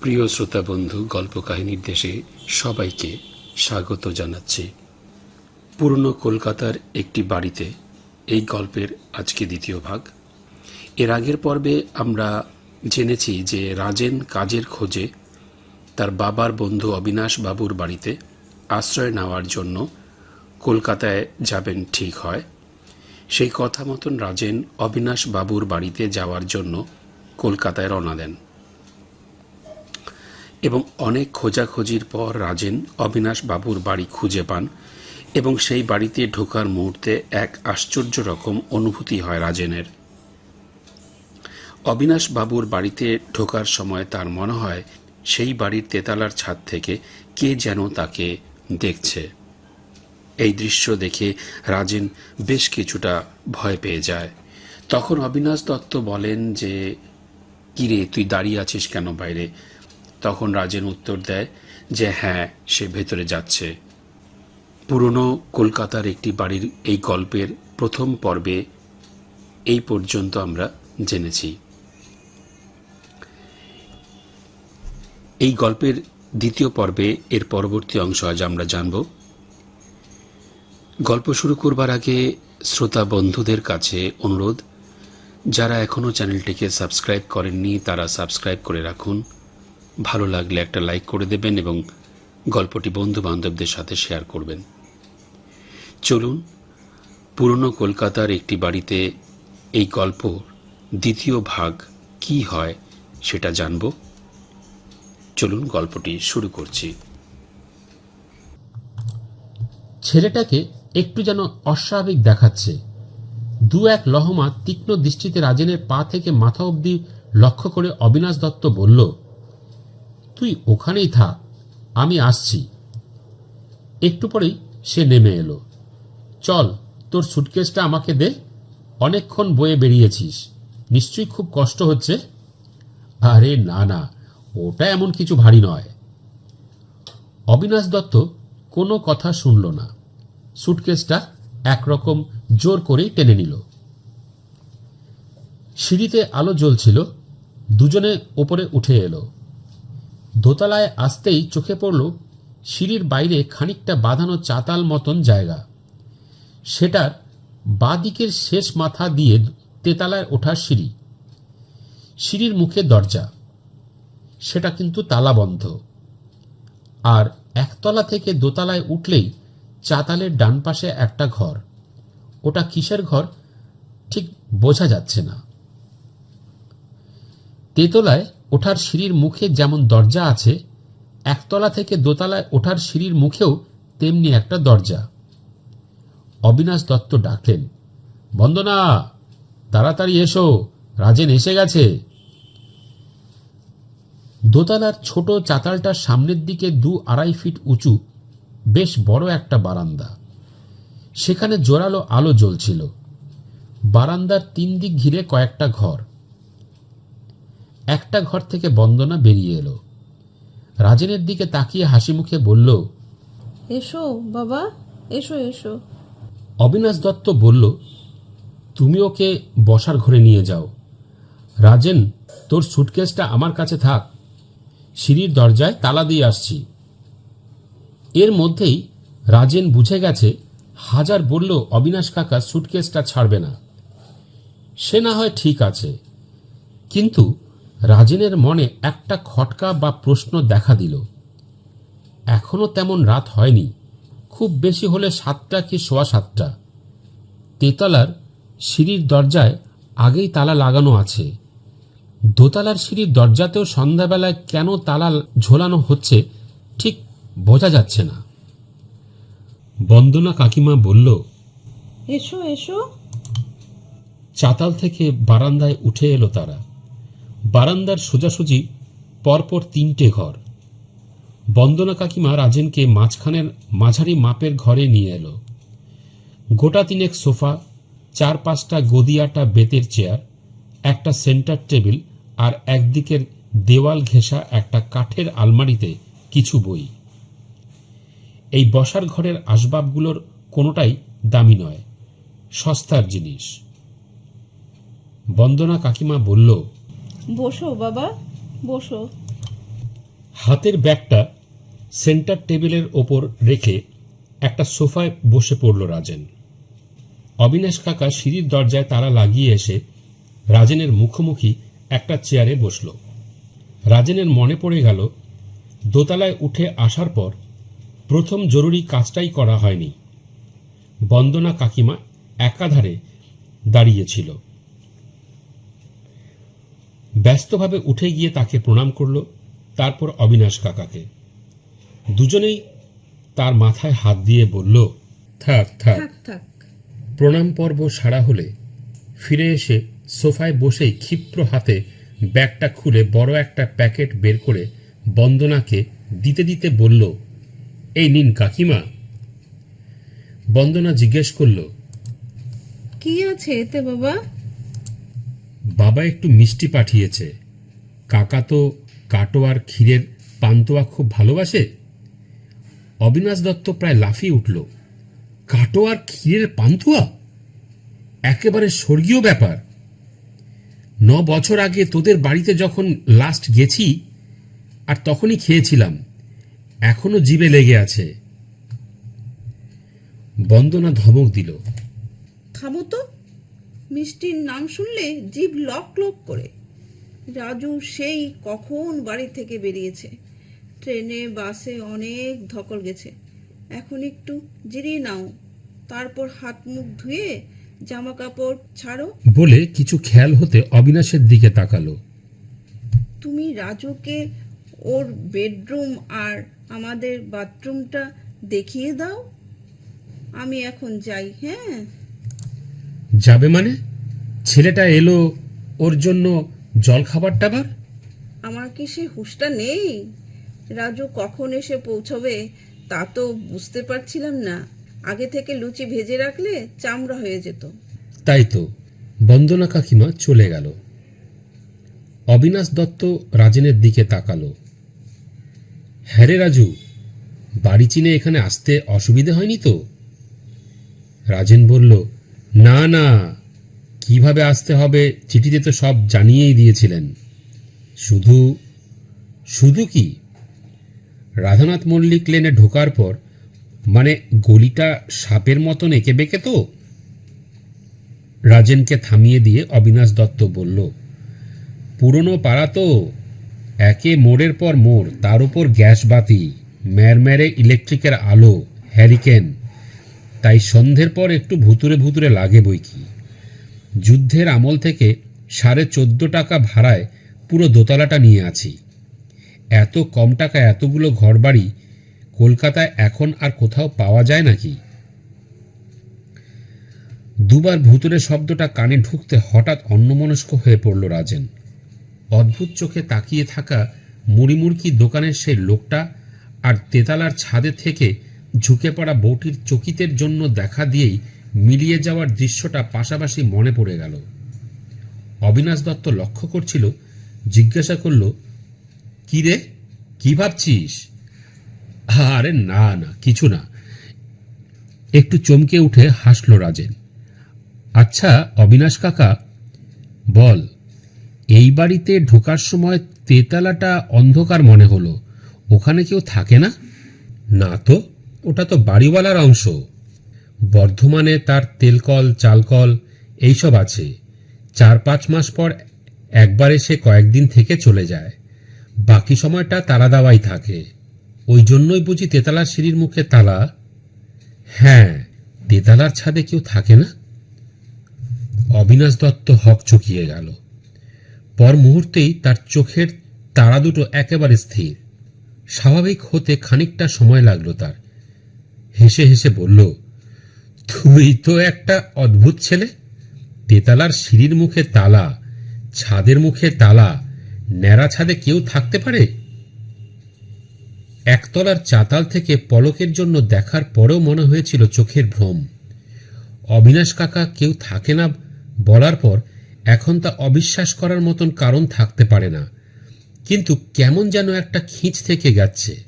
প্রিয় শ্রোতা বন্ধু, গল্প কাহিনীর দেশে সবাইকে স্বাগত জানাচ্ছি। পুরনো কলকাতার একটি বাড়িতে এই গল্পের আজকে দ্বিতীয় ভাগ। এর আগের পর্বে আমরা জেনেছি যে রাজেন কাজের খোঁজে তার বাবার বন্ধু অবিনাশ বাবুর বাড়িতে আশ্রয় নেওয়ার জন্য কলকাতায় যাবেন ঠিক হয়। সেই কথা মতন রাজেন অবিনাশ বাবুর বাড়িতে যাওয়ার জন্য কলকাতায় রওনা দেন। এবং অনেক খোঁজাখুঁজির পর রাজেন অবিনাশ বাবুর বাড়ি খুঁজে পান এবং সেই বাড়িতে ঢোকার মুহূর্তে এক আশ্চর্য রকম অনুভূতি হয় রাজেনের। অবিনাশ বাবুর বাড়িতে ঢোকার সময় তার মনে হয় সেই বাড়ির তেতালার ছাদ থেকে কে যেন তাকে দেখছে। এই দৃশ্য দেখে রাজেন বেশ কিছুটা ভয় পেয়ে যায়। তখন অবিনাশ দত্ত বলেন যে, কিরে, তুই দাঁড়িয়ে আছিস কেন বাইরে? তখন রাজেন উত্তর দেয় যে হ্যাঁ সে ভেতরে যাচ্ছে। পুরনো কলকাতার একটি বাড়ির এই গল্পের প্রথম পর্বে এই পর্যন্ত আমরা জেনেছি। এই গল্পের দ্বিতীয় পর্বে এর পরবর্তী অংশ আজ আমরা জানব। গল্প শুরু করবার আগে শ্রোতা বন্ধুদের কাছে অনুরোধ, যারা এখনও চ্যানেলটিকে সাবস্ক্রাইব করেননি, তারা সাবস্ক্রাইব করে রাখুন। ভালো লাগলে একটা লাইক করে দেবেন এবং গল্পটি বন্ধু বান্ধবদের সাথে শেয়ার করবেন। চলুন, পুরনো কলকাতার একটি বাড়িতে এই গল্প দ্বিতীয় ভাগ কি হয় সেটা জানব। চলুন গল্পটি শুরু করছি। ছেলেটাকে একটু যেন অস্বাভাবিক দেখাচ্ছে। দু এক লহমা তীক্ষ্ণ দৃষ্টিতে রাজেনের পা থেকে মাথা অবধি লক্ষ্য করে অবিনাশ দত্ত বলল তুই ওখানেই থাক, আমি আসছি। একটু পরেই সে নেমে এলো। চল, তোর সুটকেসটা আমাকে দে, অনেকক্ষণ বয়ে বেরিয়েছিস। নিশ্চয়ই খুব কষ্ট হচ্ছে। আরে না না, ওটা এমন কিছু ভারী নয়। অবিনাশ দত্ত কোনো কথা শুনল না। সুটকেসটা একরকম জোর করেই টেনে নিল। সিঁড়িতে আলো জ্বলছিল, দুজনে ওপরে উঠে এলো। দোতলায় আসতেই চোখে পড়ল সিঁড়ির বাইরে খানিকটা বাঁধানো চাতাল মতন জায়গা। সেটার বাঁদিকের শেষ মাথা দিয়ে তেতালায় ওঠার সিঁড়ি। সিঁড়ির মুখে দরজা। সেটা কিন্তু তালাবন্ধ। আর একতলা থেকে দোতলায় উঠলেই চাতালের ডান পাশে একটা ঘর। ওটা কিসের ঘর? ঠিক বোঝা যাচ্ছে না। তেতলায় ওঠার সিঁড়ির মুখে যেমন দরজা আছে, একতলা থেকে দোতলায় ওঠার সিঁড়ির মুখেও তেমনি একটা দরজা। অবিনাশ দত্ত ডাকলেন, বন্দনা, তাড়াতাড়ি এসো, রাজেন এসে গেছে। দোতলার ছোট চাতালটার সামনের দিকে দু আড়াই ফিট উঁচু, বেশ বড় একটা বারান্দা। সেখানে জোরালো আলো জ্বলছিল। বারান্দার তিন দিক ঘিরে কয়েকটা ঘর। একটা ঘর থেকে বন্দনা বেরিয়ে এলো। রাজেনের দিকে তাকিয়ে হাসি মুখে বলল এসো বাবা এসো এসো। অবিনাশ দত্ত বলল তুমি ওকে বসার ঘরে নিয়ে যাও। রাজেন তোর সুটকেসটা আমার কাছে থাক। সিঁড়ির দরজায় তালা দিয়ে আসছি। এর মধ্যেই রাজেন বুঝে গেছে হাজার বলল অবিনাশ কাকা সুটকেসটা ছাড়বে না। সে না হয় ঠিক আছে। কিন্তু রাজেনের মনে একটা খটকা বা প্রশ্ন দেখা দিল। এখনও তেমন রাত হয়নি। খুব বেশি হলে সাতটা কি সোয়া সাতটা। তেতলার সিঁড়ির দরজায় আগেই তালা লাগানো আছে। দোতলার সিঁড়ির দরজাতেও সন্ধ্যাবেলায় কেন তালা ঝোলানো হচ্ছে ঠিক বোঝা যাচ্ছে না। বন্দনা কাকিমা বলল এসো এসো। চাতাল থেকে বারান্দায় উঠে এলো তারা। বারান্দার সোজাসুজি, পরপর তিনটে ঘর। বন্দনা কাকিমা রাজেনকে মাঝখানের মাঝারি মাপের ঘরে নিয়ে এলো। গোটা তিনেক সোফা, চার পাঁচটা গদিয়াটা বেতের চেয়ার, একটা সেন্টার টেবিল আর একদিকের দেওয়াল ঘেঁষা একটা কাঠের আলমারিতে কিছু বই। এই বসার ঘরের আসবাবগুলোর কোনোটাই দামি নয়, সস্তার জিনিস। বন্দনা কাকিমা বলল বসো, বাবা, বসো। হাতের ব্যাগটা সেন্টার টেবিলের ওপর রেখে একটা সোফায় বসে পড়ল রাজেন। অবিনাশ কাকা সিঁড়ির দরজায় তারা লাগিয়ে এসে রাজেনের মুখোমুখি একটা চেয়ারে বসল। রাজেনের মনে পড়ে গেল, দোতলায় উঠে আসার পর প্রথম জরুরি কাজটাই করা হয়নি। বন্দনা কাকিমা একাধারে দাঁড়িয়েছিল ব্যস্তভাবে উঠে গিয়ে তাকে প্রণাম করল তারপর অবিনাশ কাকাকে। দুজনেই তার মাথায় হাত দিয়ে বলল থাক থাক। প্রণাম পর্ব সারা হলে ফিরে এসে সোফায় বসেই ক্ষিপ্র হাতে ব্যাগটা খুলে বড় একটা প্যাকেট বের করে বন্দনাকে দিতে দিতে বলল এই নিন কাকিমা। বন্দনা জিজ্ঞেস করল কি আছে এতে বাবা? বাবা একটু মিষ্টি পাঠিয়েছে। কাকা তো কাটোয়ার ক্ষীরের পান্তোয়া খুব ভালোবাসে? অবিনাশ দত্ত প্রায় লাফিয়ে উঠল। কাটোয়ার ক্ষীরের পান্তুয়া? একেবারে স্বর্গীয় ব্যাপার। ন বছর আগে তোদের বাড়িতে যখন লাস্ট গেছি, আর তখনই খেয়েছিলাম। এখনও জিভে লেগে আছে। বন্দনা ধমক দিল। থামো তো? মিষ্টির নাম শুনলে জিভ লক লক করে। রাজু সেই কখন বাড়ি থেকে বেরিয়েছে? ট্রেনে বাসে অনেক ধকল গেছে। এখন একটু জিরিয়ে নাও তারপর হাত মুখ ধুয়ে জামা কাপড় ছাড়ো। বলে কিছু খেয়াল হতে অবিনাশের দিকে তাকালো। তুমি রাজুকে ওর বেডরুম আর আমাদের বাথরুমটা দেখিয়ে দাও। আমি এখন যাই হ্যাঁ? যাবে মানে? ছেলেটা এলো ওর জন্য জল খাবার টাবার? আমার কি সে হুঁশটা নেই? রাজু কখন এসে পৌঁছবে তা তো বুঝতে পারছিলাম না। আগে থেকে লুচি ভেজে রাখলে চামড়া হয়ে যেত। তাই তো বন্দনা কাকিমা চলে গেল। অবিনাশ দত্ত রাজেনের দিকে তাকালো। হ্যাঁ রে রাজু বাড়ি চিনে এখানে আসতে অসুবিধে হয়নি তো? রাজেন বলল না না, কীভাবে আসতে হবে চিঠিতে তো সব জানিয়েই দিয়েছিলেন। শুধু শুধু কি? রাধানাথ মল্লিক লেনে ঢোকার পর মানে গলিটা সাপের মতন এঁকে বেঁকে তো? রাজেনকে থামিয়ে দিয়ে অবিনাশ দত্ত বলল, পুরনো পাড়া তো, একে মোড়ের পর মোড়, তার উপর গ্যাস বাতি, ম্যারম্যারে ইলেকট্রিকের আলো, হ্যারিকেন। তাই সন্ধ্যের পর একটু ভুতুরে ভুতুরে লাগে বই কি। যুদ্ধের আমল থেকে সাড়ে চোদ্দ টাকা ভাড়ায় পুরো দোতলাটা নিয়ে আছি। এত কম টাকা এতগুলো ঘরবাড়ি কলকাতায় এখন আর কোথাও পাওয়া যায় নাকি? দুবার ভুতুরে শব্দটা কানে ঢুকতে হঠাৎ অন্যমনস্ক হয়ে পড়ল রাজেন। অদ্ভুত চোখে তাকিয়ে থাকা মুড়িমুড়কি দোকানের সেই লোকটা আর তেতালার ছাদে থেকে ঝুঁকে পড়া বউটির চকিতের জন্য দেখা দিয়েই মিলিয়ে যাওয়ার দৃশ্যটা পাশাপাশি মনে পড়ে গেল। অবিনাশ দত্ত লক্ষ্য করছিল, জিজ্ঞাসা করল, কি রে? কি ভাবছিস? আরে না না, কিছু না। একটু চমকে উঠে হাসল রাজেন। আচ্ছা অবিনাশ কাকা, বল, এই বাড়িতে ঢোকার সময় তেতালাটা অন্ধকার মনে হলো। ওখানে কেউ থাকে না? না তো। ওটা তো বাড়িওয়ালার অংশ। বর্ধমানে তার তেলকল, চালকল, এইসব আছে। চার পাঁচ মাস পর একবার এসে কয়েকদিন থেকে চলে যায়। বাকি সময়টা তালা দাওয়াই থাকে। ওই জন্যই বুঝি তেতালার সিঁড়ির মুখে তালা? হ্যাঁ তেতালার ছাদে কেউ থাকে না? অবিনাশ দত্ত হক চকিয়ে গেল। পর মুহূর্তেই তার চোখের তারা দুটো একেবারে স্থির। স্বাভাবিক হতে খানিকটা সময় লাগল তার। হেসে হেসে বলল, তুই তো একটা অদ্ভুত ছেলে। তেতালার সিঁড়ির মুখে তালা, ছাদের মুখে তালা, ন্যাড়া ছাদে কেউ থাকতে পারে? একতলার চাতাল থেকে পলকের জন্য দেখার পরেও মনে হয়েছিল চোখের ভ্রম। অবিনাশ কাকা কেউ থাকে না বলার পর এখন তা অবিশ্বাস করার মতন কারণ থাকতে পারে না। কিন্তু কেমন যেন একটা খিঁচ থেকে যাচ্ছে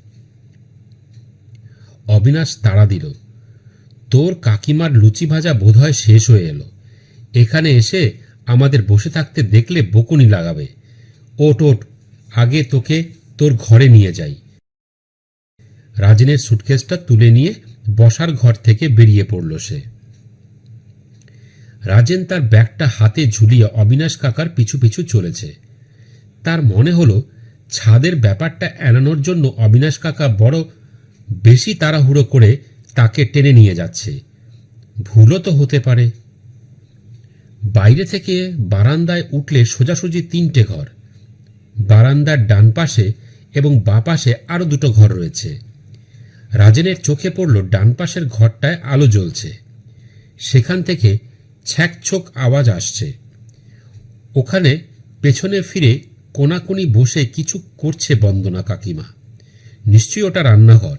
অবিনাশ তাড়া দিল। তোর কাকিমার লুচি ভাজা বোধহয় শেষ হয়ে এলো। এখানে এসে আমাদের বসে থাকতে দেখলে বকুনি লাগাবে। ওট ওট আগে তোকে তোর ঘরে নিয়ে যাই রাজেনের সুটকেসটা তুলে নিয়ে বসার ঘর থেকে বেরিয়ে পড়ল সে। রাজেন তার ব্যাগটা হাতে ঝুলিয়ে অবিনাশ কাকার পিছু পিছু চলেছে। তার মনে হলো, ছাদের ব্যাপারটা এড়ানোর জন্য অবিনাশ কাকা বড় বেশি তাড়াহুড়ো করে তাকে টেনে নিয়ে যাচ্ছে। ভুলও তো হতে পারে। বাইরে থেকে বারান্দায় উঠলে সোজাসুজি তিনটে ঘর। বারান্দার ডান পাশে এবং বাঁ পাশে আরও দুটো ঘর রয়েছে। রাজেনের চোখে পড়ল ডান পাশের ঘরটায় আলো জ্বলছে। সেখান থেকে ছ্যাকছোক আওয়াজ আসছে। ওখানে পেছনে ফিরে কোনাকুনি বসে কিছু করছে বন্দনা কাকিমা। নিশ্চয়ই ওটা রান্নাঘর।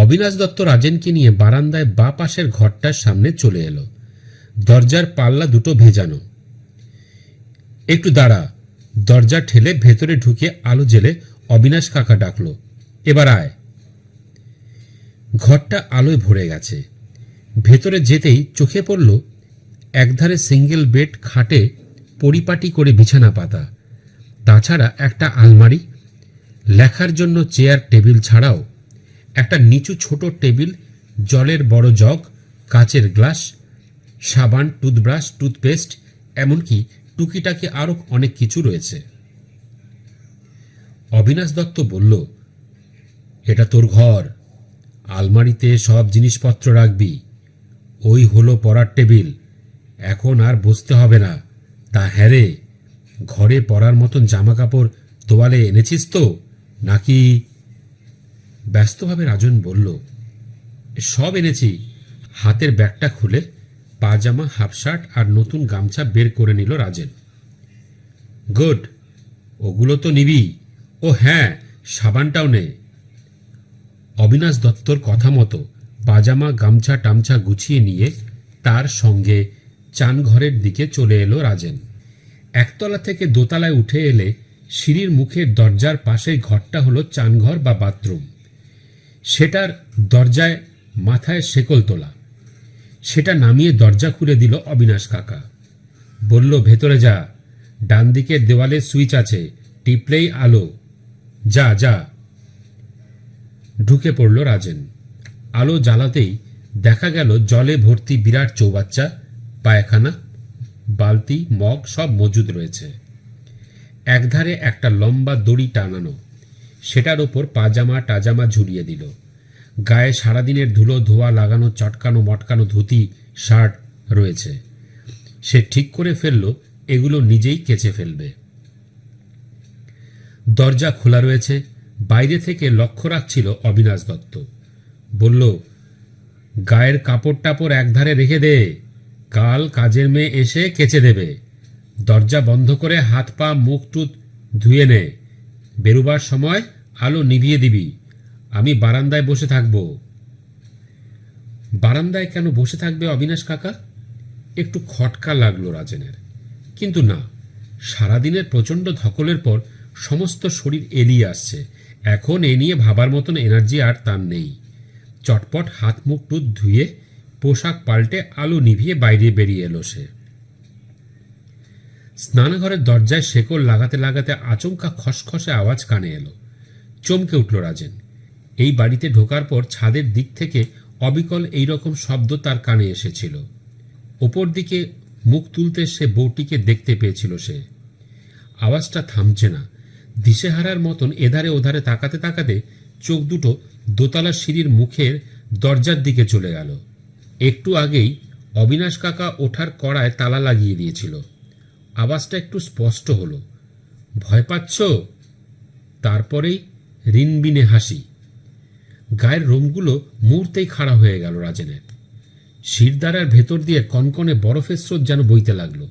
অবিনাশ দত্ত রাজেনকে নিয়ে বারান্দায় বা পাশের ঘরটার সামনে চলে এলো। দরজার পাল্লা দুটো ভেজানো। একটু দাঁড়া। দরজা ঠেলে ভেতরে ঢুকে আলো জেলে অবিনাশ কাকা ডাকলো, এবার আয়। ঘরটা আলোয় ভরে গেছে। ভেতরে যেতেই চোখে পড়ল একধারে সিঙ্গেল বেড খাটে পরিপাটি করে বিছানা পাতা। তাছাড়া একটা আলমারি, লেখার জন্য চেয়ার, টেবিল ছাড়াও একটা নিচু ছোট টেবিল, জলের বড় জগ, কাচের গ্লাস, সাবান, টুথব্রাশ, টুথপেস্ট, এমনকি টুকিটাকি আরও অনেক কিছু রয়েছে। অবিনাশ দত্ত বলল, এটা তোর ঘর। আলমারিতে সব জিনিসপত্র রাখবি। ওই হলো পড়ার টেবিল। এখন আর বসতে হবে না। তা হ্যাঁ রে, ঘরে পরার মতন জামা কাপড় তোয়ালে এনেছিস তো? নাকি ব্যস্তভাবে রাজন বলল, সব এনেছি। হাতের ব্যাগটা খুলে পাজামা হাফ শার্ট আর নতুন গামছা বের করে নিল রাজেন। গুড, ওগুলো তো নিবি। ও হ্যাঁ সাবানটাও নে। অবিনাশ দত্তর কথা মতো পাজামা গামছা, টামছা গুছিয়ে নিয়ে তার সঙ্গে চানঘরের দিকে চলে এলো রাজেন। একতলা থেকে দোতলায় উঠে এলে সিঁড়ির মুখের দরজার পাশেই ঘরটা হলো চানঘর বা বাথরুম। সেটার দরজায় মাথায় শেকল তোলা। সেটা নামিয়ে দরজা খুলে দিল অবিনাশ কাকা। বলল, ভেতরে যা। ডান দিকের দেওয়ালে সুইচ আছে। টিপলেই আলো। যা যা। ঢুকে পড়ল রাজেন। আলো জ্বালাতেই দেখা গেল জলে ভর্তি বিরাট চৌবাচ্চা, পায়খানা, বালতি, মগ সব মজুদ রয়েছে। একধারে একটা লম্বা দড়ি টানানো। সেটার ওপর পাজামা টাজামা ঝুলিয়ে দিল। গায়ে সারাদিনের ধুলো, ধোয়া লাগানো, চটকানো, মটকানো ধুতি, শার্ট রয়েছে। সে ঠিক করে ফেলল, এগুলো নিজেই কেচে ফেলবে। দরজা খোলা রয়েছে, বাইরে থেকে লক্ষ্য রাখছিল অবিনাশ দত্ত। বলল, গায়ের কাপড় টাপড় একধারে রেখে দে, কাল কাজের মেয়ে এসে কেচে দেবে। দরজা বন্ধ করে হাত পা, মুখ টুত ধুয়ে নে। বেরুবার সময় আলো নিভিয়ে দিবি। আমি বারান্দায় বসে থাকব। বারান্দায় কেন বসে থাকবে অবিনাশ কাকা? একটু খটকা লাগল রাজেনের। কিন্তু না, সারাদিনের প্রচণ্ড ধকলের পর সমস্ত শরীর এলিয়ে আসছে। এখন এ নিয়ে ভাবার মতন এনার্জি আর তার নেই। চটপট হাত মুখ টুত ধুয়ে পোশাক পাল্টে আলো নিভিয়ে বাইরে বেরিয়ে এলো সে। স্নানঘরের দরজায় শেকল লাগাতে লাগাতে আচমকা খসখসে আওয়াজ কানে এলো। চমকে উঠল রাজেন। এই বাড়িতে ঢোকার পর ছাদের দিক থেকে অবিকল এই রকম শব্দ তার কানে এসেছিল। ওপর দিকে মুখ তুলতে সে বউটিকে দেখতে পেয়েছিল সে। আওয়াজটা থামছে না। দিশেহারার মতন এধারে ওধারে তাকাতে তাকাতে চোখ দুটো দোতলা সিঁড়ির মুখের দরজার দিকে চলে গেল। একটু আগেই অবিনাশ কাকা ওঠার কড়ায় তালা লাগিয়ে দিয়েছিল। আওয়াজটা একটু স্পষ্ট হলো। ভয় পাচ্ছ? তারপরেই রিনবিনে হাসি। গায়ের রোমগুলো মুহূর্তেই খাড়া হয়ে গেল রাজেনের। শিরদারার ভেতর দিয়ে কনকনে বরফের স্রোত যেন বইতে লাগল।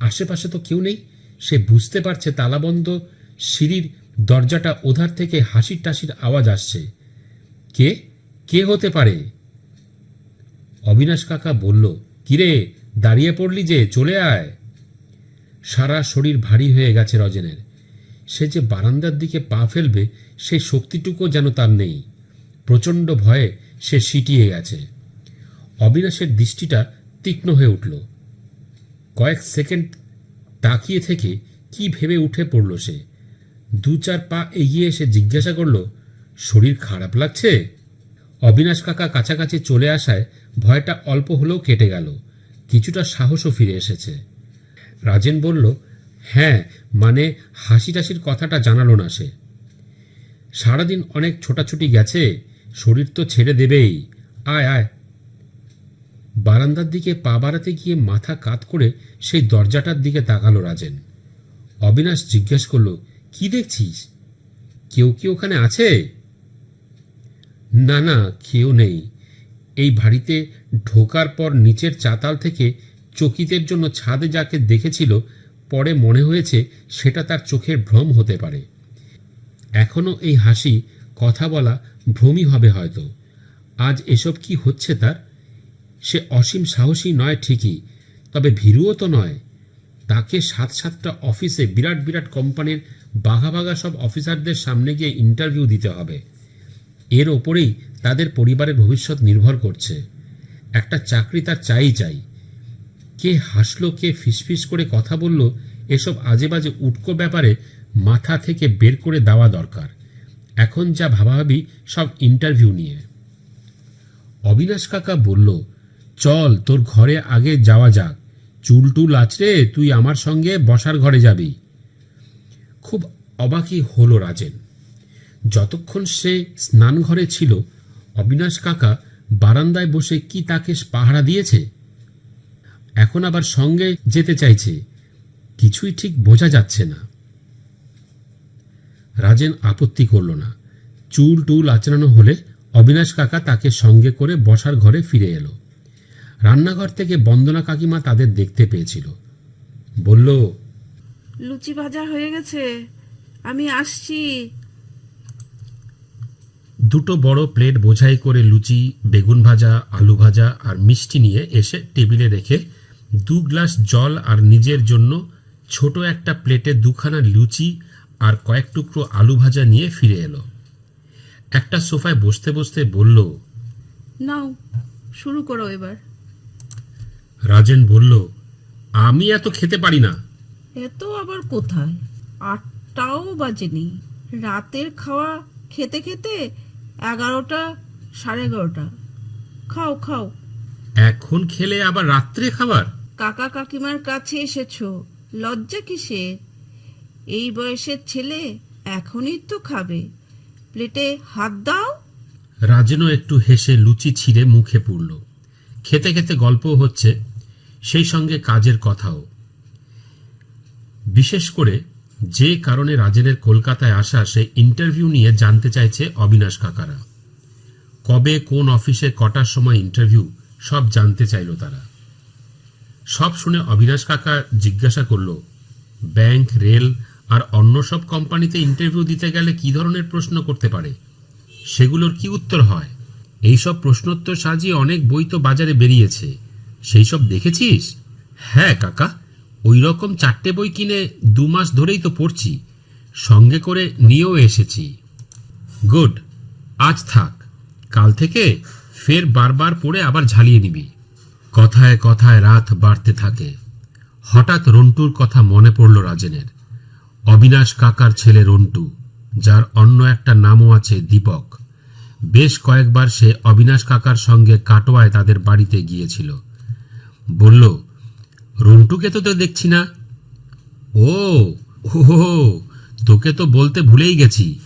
আশেপাশে তো কেউ নেই। সে বুঝতে পারছে তালাবন্ধ সিঁড়ির দরজাটা ওধার থেকে হাসির টাসির আওয়াজ আসছে। কে? কে হতে পারে? অবিনাশ কাকা বলল, কিরে, দাঁড়িয়ে পড়লি যে, চলে আয়। সারা শরীর ভারী হয়ে গেছে রজেনের। সে যে বারান্দার দিকে পা ফেলবে, সেই শক্তিটুকু যেন তার নেই। প্রচণ্ড ভয়ে সে সিটিয়ে গেছে। অবিনাশের দৃষ্টিটা তীক্ষ্ণ হয়ে উঠল। কয়েক সেকেন্ড তাকিয়ে থেকে কি ভেবে উঠে পড়ল সে? দু চার পা এগিয়ে এসে জিজ্ঞাসা করল, শরীর খারাপ লাগছে? অবিনাশ কাকা কাছাকাছি চলে আসায় ভয়টা অল্প হলেও কেটে গেল। কিছুটা সাহসও ফিরে এসেছে। রাজেন বলল হ্যাঁ মানে হাসি টাসির কথাটা জানালো না সে। সারাদিন অনেক ছোটাছুটি গেছে, শরীর তো ছেড়ে দেবেই। আয় আয়। বারান্দার দিকে পা বাড়াতে গিয়ে মাথা কাত করে সেই দরজাটার দিকে তাকালো রাজেন। অবিনাশ জিজ্ঞেস করল, কি দেখছিস? কেউ কি ওখানে আছে? না না, কেউ নেই। এই বাড়িতে ঢোকার পর নিচের চাতাল থেকে চকিতের জন্য ছাদে যাকে দেখেছিল, পরে মনে হয়েছে সেটা তার চোখের ভ্রম হতে পারে। এখনও এই হাসি, কথা বলা ভ্রমই হবে হয়তো। আজ এসব কি হচ্ছে তার? সে অসীম সাহসী নয় ঠিকই, তবে ভীরুও তো নয়। তাকে সাত সাতটা অফিসে বিরাট বিরাট কোম্পানির বাঘা বাঘা সব অফিসারদের সামনে গিয়ে ইন্টারভিউ দিতে হবে। এর ওপরেই তাদের পরিবারের ভবিষ্যৎ নির্ভর করছে। একটা চাকরি তার চাই চাই। কে হাসলো, কে ফিসফিস করে কথা বলল, এসব আজে বাজে উটকো ব্যাপারে মাথা থেকে বের করে দেওয়া দরকার। এখন যা ভাবাভাবি, সব ইন্টারভিউ নিয়ে। অবিনাশ কাকা বলল, চল, তোর ঘরে আগে যাওয়া যাক। চুল টুল আছড়ে তুই আমার সঙ্গে বসার ঘরে যাবি। খুব অবাকই হলো রাজেন। যতক্ষণ সে স্নানঘরে ছিল, অবিনাশ কাকা বারান্দায় বসে কি তাকে পাহারা দিয়েছে? এখন আবার সঙ্গে যেতে চাইছে। কিছুই ঠিক বোঝা যাচ্ছে না। রাজেন আপত্তি করল না। চুল টুল আচড়ানো হলে অবিনাশ কাকা তাকে সঙ্গে করে বসার ঘরে ফিরে এলো। রান্নাঘর থেকে বন্দনা কাকিমা তাদের দেখতে পেয়েছিল। বলল লুচি ভাজা হয়ে গেছে আমি আসছি। দুটো বড় প্লেট বোঝাই করে লুচি বেগুন ভাজা আলু ভাজা আর মিষ্টি নিয়ে এসে টেবিলে রেখে দু গ্লাস জল আর নিজের জন্য ছোট একটা প্লেটে দুখানা লুচি আর কয়েক টুকরো আলু ভাজা নিয়ে ফিরে এলো। একটা সোফায় বসতে বসতে বলল নাও শুরু করো এবার। রাজেন বলল আমি এত খেতে পারি না। এত আবার কোথায়? আটটাও বাজেনি। রাতের খাওয়া খেতে খেতে এগারোটা সাড়ে এগারোটা। খাও খাও। এখন খেলে আবার রাত্রে খাবার? কাকা কাকিমার কাছে এসেছ? লজ্জা কিসের? এই বয়সের ছেলে এখনই তো খাবে। প্লেটে হাত দাও। রাজেনও একটু হেসে লুচি ছিঁড়ে মুখে পুরল খেতে খেতে গল্প হচ্ছে সেই সঙ্গে কাজের কথাও। বিশেষ করে যে কারণে রাজেনের কলকাতায় আসা সে ইন্টারভিউ নিয়ে জানতে চাইছে অবিনাশ কাকারা। কবে কোন অফিসে কটার সময় ইন্টারভিউ সব জানতে চাইল তারা। সব শুনে অবিনাশ কাকা জিজ্ঞাসা করল, ব্যাংক, রেল আর অন্য সব কোম্পানিতে ইন্টারভিউ দিতে গেলে কি ধরনের প্রশ্ন করতে পারে? সেগুলোর কি উত্তর হয়? এইসব প্রশ্নোত্তর সাজিয়ে অনেক বই তো বাজারে বেরিয়েছে। সেই সব দেখেছিস? হ্যাঁ কাকা, ওই রকম চারটে বই কিনে দু মাস ধরেই তো পড়ছি। সঙ্গে করে নিয়েও এসেছি। গুড, আজ থাক। কাল থেকে ফের বারবার পড়ে আবার ঝালিয়ে নিবি। কথায় কথায় রাত বাড়তে থাকে। হঠাৎ রন্টুর কথা মনে পড়ল রাজেনের। অবিনাশ কাকার ছেলে রন্টু, যার অন্য একটা নামও আছে দীপক। বেশ কয়েকবার সে অবিনাশ কাকার সঙ্গে কাটোয়ায় তাদের বাড়িতে গিয়েছিল। বলল, রন্টুকে তো তো দেখছি না? ও হো তোকে তো বলতে ভুলেই গেছি।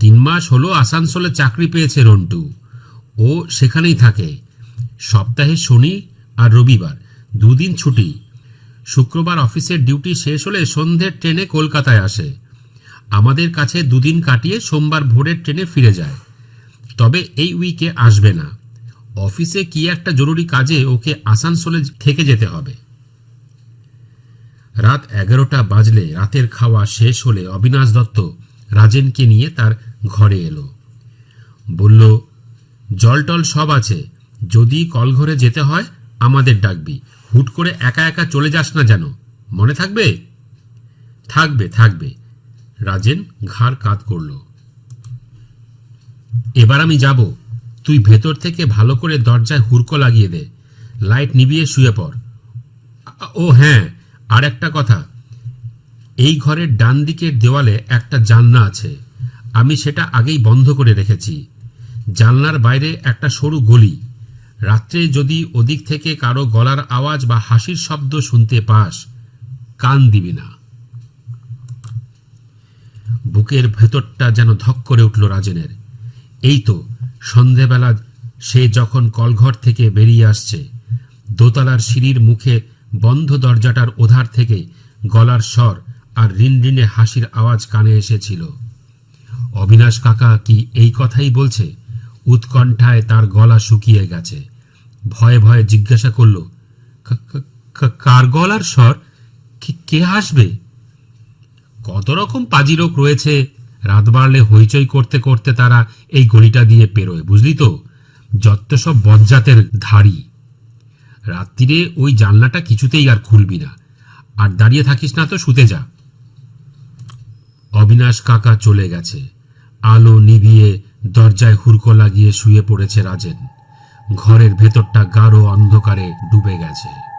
তিন মাস হলো আসানসোলে চাকরি পেয়েছে রন্টু। ও সেখানেই থাকে। সপ্তাহে শনি আর রবিবার, দুদিন ছুটি। শুক্রবার অফিসের ডিউটি শেষ হলে সন্ধ্যের ট্রেনে কলকাতায় আসে। আমাদের কাছে দুদিন কাটিয়ে সোমবার ভোরের ট্রেনে ফিরে যায়। তবে এই উইকে আসবে না। অফিসে কি একটা জরুরি কাজে ওকে আসানসোলে থেকে যেতে হবে। রাত এগারোটা বাজলে রাতের খাওয়া শেষ হলে অবিনাশ দত্ত রাজেনকে নিয়ে তার ঘরে এলো। বলল, জল টল সব আছে। যদি কলঘরে যেতে হয় আমাদের ডাকবি। হুট করে একা একা চলে যাস না যেন। মনে থাকবে? থাকবে থাকবে। রাজেন ঘাড় কাত করল। এবার আমি যাব। তুই ভেতর থেকে ভালো করে দরজায় হুড়কো লাগিয়ে দে। লাইট নিভিয়ে শুয়ে পড়। ও হ্যাঁ আর একটা কথা। এই ঘরের ডান দিকের দেওয়ালে একটা জানলা আছে। আমি সেটা আগেই বন্ধ করে রেখেছি। জানলার বাইরে একটা সরু গলি। রাত্রে যদি ওদিক থেকে কারও গলার আওয়াজ বা হাসির শব্দ শুনতে পাস, কান দিবি না। বুকের ভেতরটা যেন ধক করে উঠল রাজেনের। এই তো সন্ধেবেলা সে যখন কলঘর থেকে বেরিয়ে আসছে, দোতলার সিঁড়ির মুখে বন্ধ দরজাটার ওধার থেকে গলার স্বর আর রিনরিনে হাসির আওয়াজ কানে এসেছিল। অবিনাশ কাকা কি এই কথাই বলছে? উৎকণ্ঠায় তার গলা শুকিয়ে গেছে। ভয়ে ভয়ে জিজ্ঞাসা করল, "কা- কা- কা- কার গলার স্বর? কে- আসবে কত রকম পাজি লোক রয়েছে। রাত বাড়লে হইচই করতে করতে তারা এই গলিটা দিয়ে পেরোয়, বুঝলি তো? যত সব বজ্জাতের ধাড়ি। রাত্রিরে ওই জানলাটা কিছুতেই আর খুলবি না। আর দাঁড়িয়ে থাকিস না তো, শুতে যা। অবিনাশ কাকা চলে গেছে। আলো নিভিয়ে দরজায় হুড়কো লাগিয়ে শুয়ে পড়েছে রাজেন। ঘরের ভেতরটা গাঢ় অন্ধকারে ডুবে গেছে।